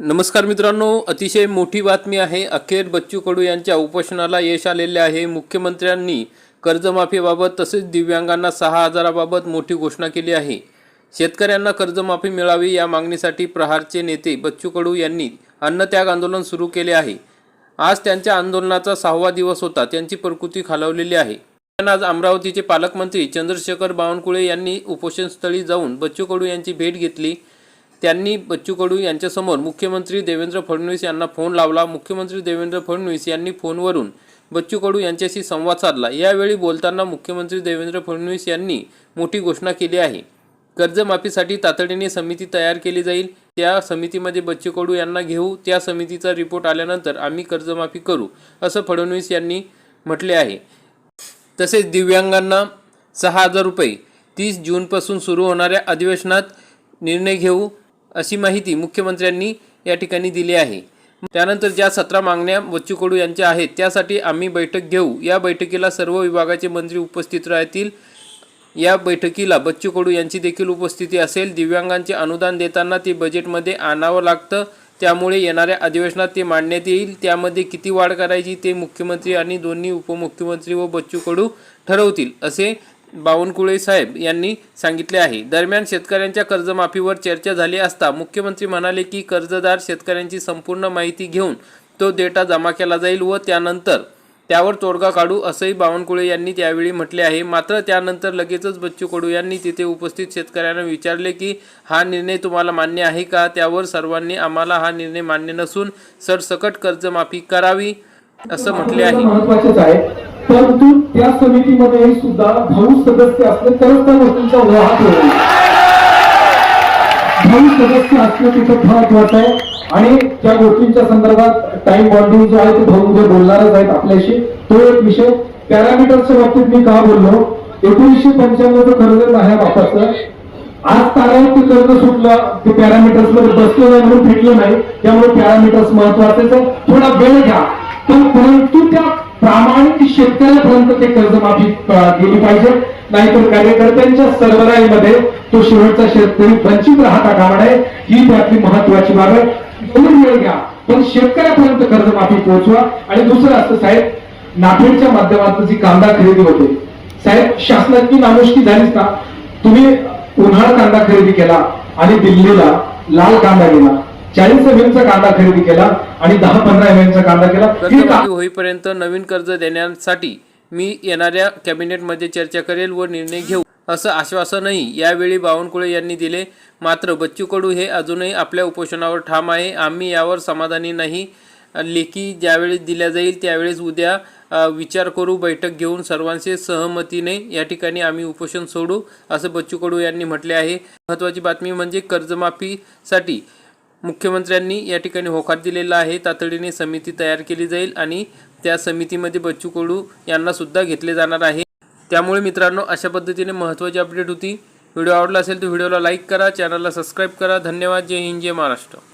नमस्कार मित्रांनो अतिशय मोठी बातमी आहे. अखेर बच्चू कडू यांच्या उपोषणाला यश आलेले आहे. मुख्यमंत्र्यांनी कर्जमाफीबाबत तसेच दिव्यांगांना सहा हजाराबाबत मोठी घोषणा केली आहे. शेतकऱ्यांना कर्जमाफी मिळावी या मागणीसाठी प्रहारचे नेते बच्चू कडू यांनी अन्नत्याग आंदोलन सुरू केले आहे. आज त्यांच्या आंदोलनाचा सहावा दिवस होता. त्यांची प्रकृती खालावलेली आहे. दरम्यान आज अमरावतीचे पालकमंत्री चंद्रशेखर बावनकुळे यांनी उपोषणस्थळी जाऊन बच्चू कडू यांची भेट घेतली. त्यांनी बच्चू कडू यांच्यासमोर मुख्यमंत्री देवेंद्र फडणवीस यांना फोन लावला. मुख्यमंत्री देवेंद्र फडणवीस यांनी फोनवरून बच्चू कडू यांच्याशी संवाद साधला. यावेळी बोलताना मुख्यमंत्री देवेंद्र फडणवीस यांनी मोठी घोषणा केली आहे. कर्जमाफीसाठी तातडीने समिती तयार केली जाईल. त्या समितीमध्ये बच्चू कडू यांना घेऊ. त्या समितीचा रिपोर्ट आल्यानंतर आम्ही कर्जमाफी करू असं फडणवीस यांनी म्हटले आहे. तसेच दिव्यांगांना सहा हजार रुपये तीस जूनपासून सुरू होणाऱ्या अधिवेशनात निर्णय घेऊ. अशी माहिती मुख्यमंत्र्यांनी या ठिकाणी दिली आहे. त्यानंतर ज्या सतरा मागण्या बच्चू कडू यांच्या आहेत त्यासाठी आम्ही बैठक घेऊ. या बैठकीला सर्व विभागाचे मंत्री उपस्थित राहतील. या बैठकीला बच्चू कडू यांची देखील उपस्थिती असेल. दिव्यांगांचे अनुदान देताना ते बजेटमध्ये आणावं लागतं. त्यामुळे येणाऱ्या अधिवेशनात ते मांडण्यात येईल. त्यामध्ये किती वाढ करायची ते मुख्यमंत्री आणि दोन्ही उपमुख्यमंत्री व बच्चू कडू ठरवतील असे बावनकुळे साहेब यांनी सांगितले आहे. दरम्यान शेतकऱ्यांच्या कर्जमाफीवर चर्चा झाली असता मुख्यमंत्री म्हणाले की कर्जदार शेतकऱ्यांची संपूर्ण माहिती घेऊन तो डेटा जमा केला जाईल व त्यानंतर त्यावर तोडगा काढू असंही बावनकुळे यांनी त्यावेळी म्हटले आहे. मात्र त्यानंतर लगेचच बच्चू कडू यांनी तिथे उपस्थित शेतकऱ्यांना विचारले की हा निर्णय तुम्हाला मान्य आहे का? त्यावर सर्वांनी आम्हाला हा निर्णय मान्य नसून सरसकट कर्जमाफी करावी असं म्हटले आहे. आहे. परंतु त्या समितीमध्ये सुद्धा भाऊ सदस्य असले तरच त्या गोष्टींचा वाहत होईल. भाऊ सदस्य असणं तिथं महत्वाचं आहे. आणि त्या गोष्टींच्या संदर्भात टाइम बॉन्डिंग जो आहे ते भाऊ जे बोलणारच आहेत आपल्याशी. तो एक विषय. पॅरामीटरच्या बाबतीत मी का बोललो? एकोणीसशे पंच्याण्णवचं कर्ज आहे बापाचं. आज ताऱ्यात ते कर्ज सुटलं. ते पॅरामीटर्समध्ये बसलं नाही म्हणून फिटलं नाही. त्यामुळे पॅरामीटर्स महत्त्वाचे थोडा वेळ घ्या. पण परंतु त्या प्रामाणिक शेतकऱ्यापर्यंत ते कर्जमाफी अं, गेली पाहिजे. नाहीतर कार्यकर्त्यांच्या सरबराईमध्ये तो शेवटचा शेतकरी वंचित राहता कामा नये. ही त्यातली महत्वाची बाब आहे. दोन वेळ घ्या पण शेतकऱ्यापर्यंत कर्जमाफी पोहोचवा. आणि दुसरं असतं साहेब नाफेडच्या माध्यमातून जी कांदा खरेदी होते. साहेब शासनाची नामुष्की झालीच का तुम्ही उन्हाळा कांदा खरेदी केला आणि दिल्लीला लाल कांदा गेला. चाळीस एम चा कांदा खरेदी केला आणि दहा पंधरा एम चा कांदा केला. होईपर्यंत नवीन कर्ज देण्यासाठी मी येणाऱ्या कॅबिनेटमध्ये चर्चा करेल व निर्णय घेऊ असं आश्वासनही यावेळी बावनकुळे यांनी दिले. मात्र बच्चू कडू हे अजूनही आपल्या उपोषणावर ठाम आहे. आम्ही यावर समाधानी नाही. लेखी ज्यावेळेस दिल्या जाईल त्यावेळेस उद्या विचार करू बैठक घेऊन सर्वांचे सहमतीने या ठिकाणी आम्ही उपोषण सोडू असं बच्चू कडू यांनी म्हटले आहे. महत्त्वाची बातमी म्हणजे कर्जमाफीसाठी मुख्यमंत्र्यांनी या ठिकाणी होकार दिलेला आहे. तातडीने समिती तयार केली जाईल आणि त्या समितीमध्ये बच्चू कडू यांनासुद्धा घेतले जाणार आहे. त्यामुळे मित्रांनो अशा पद्धतीने महत्त्वाची अपडेट होती. व्हिडिओ आवडला असेल तर व्हिडिओला लाईक करा चॅनलला सबस्क्राईब करा. धन्यवाद. जय हिंद जय महाराष्ट्र.